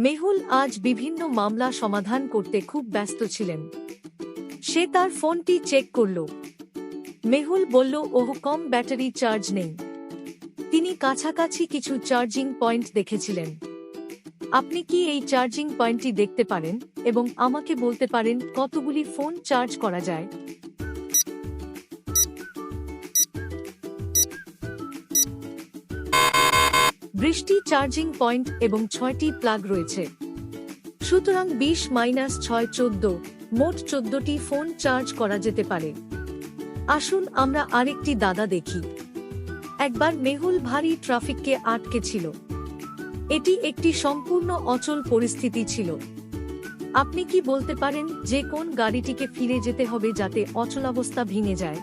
মেহুল আজ বিভিন্ন মামলা সমাধান করতে খুব ব্যস্ত ছিলেন। সে তার ফোনটি চেক করল। মেহুল বলল, ওহ, কম ব্যাটারি চার্জ নেই। তিনি কাছাকাছি কিছু চার্জিং পয়েন্ট দেখেছিলেন। আপনি কি এই চার্জিং পয়েন্টটি দেখতে পারেন এবং আমাকে বলতে পারেন কতগুলি ফোন চার্জ করা যায়? বৃষ্টি চার্জিং পয়েন্ট এবং ছয়টি প্লাগ রয়েছে। সুতরাং বিশ মাইনাস ছয় চোদ্দ, মোট চোদ্দটি ফোন চার্জ করা যেতে পারে। আসুন আমরা আরেকটি দাদা দেখি। একবার মেহুল ভারী ট্রাফিককে আটকে ছিল এটি একটি সম্পূর্ণ অচল পরিস্থিতি ছিল। আপনি কি বলতে পারেন যে কোন গাড়িটিকে ফিরে যেতে হবে যাতে অচলাবস্থা ভেঙে যায়?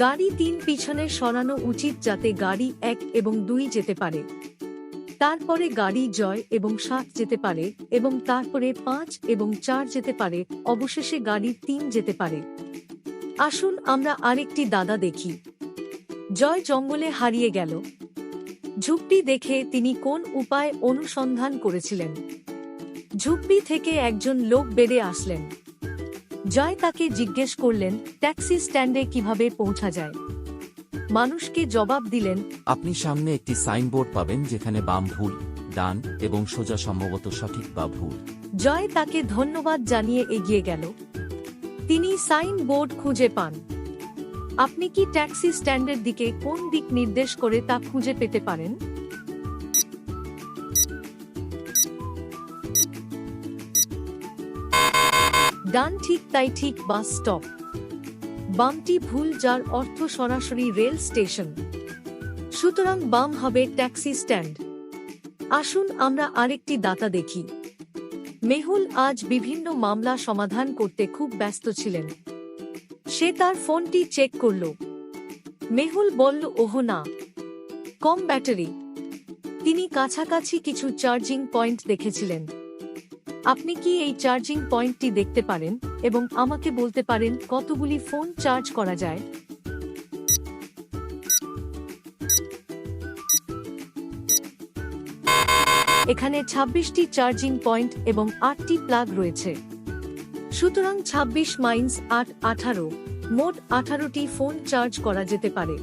গাড়ি তিন পিছনে সরানো উচিত যাতে গাড়ি এক এবং দুই যেতে পারে। তারপরে গাড়ি জয় এবং সাত যেতে পারে এবং তারপরে পাঁচ এবং চার যেতে পারে, অবশেষে গাড়ি তিন যেতে পারে। আসুন আমরা আরেকটি দাদা দেখি। জয় জঙ্গলে হারিয়ে গেল। ঝুপড়ি দেখে তিনি কোন উপায় অনুসন্ধান করেছিলেন? ঝুপড়ি থেকে একজন লোক বেড়ে আসলেন। জয় তাকে জিজ্ঞেস করলেন ট্যাক্সি স্ট্যান্ডে কীভাবে পৌঁছা যায়? মানুষকে জবাব দিলেন আপনি সামনে একটি সাইনবোর্ড পাবেন যেখানে বাম ভুল ডান এবং সোজা সম্ভবত সঠিক বা ভুল। জয় তাকে ধন্যবাদ জানিয়ে এগিয়ে গেল। তিনি সাইন বোর্ড খুঁজে পান। আপনি কি ট্যাক্সি স্ট্যান্ডের দিকে কোন দিক নির্দেশ করে তা খুঁজে পেতে পারেন? ডান ঠিক তাই ঠিক বাস স্টপ। বামটি ভুল যার অর্থ সরাসরি রেল স্টেশন। সুতরাং বাম হবে ট্যাক্সি স্ট্যান্ড। আসুন আমরা আরেকটি দাতা দেখি। মেহুল আজ বিভিন্ন মামলা সমাধান করতে খুব ব্যস্ত ছিলেন। সে তার ফোনটি চেক করল। মেহুল বলল, ওহ না। কম ব্যাটারি। তিনি কাছাকাছি কিছু চার্জিং পয়েন্ট দেখেছিলেন। আপনি কি এই চার্জিং পয়েন্টটি দেখতে পারেন এবং আমাকে বলতে পারেন কতগুলি ফোন চার্জ করা যায়? এখানে ২৬টি চার্জিং পয়েন্ট এবং আটটি প্লাগ রয়েছে। সুতরাং ২৬ মাইন্স আট আঠারো, মোট আঠারোটি ফোন চার্জ করা যেতে পারে।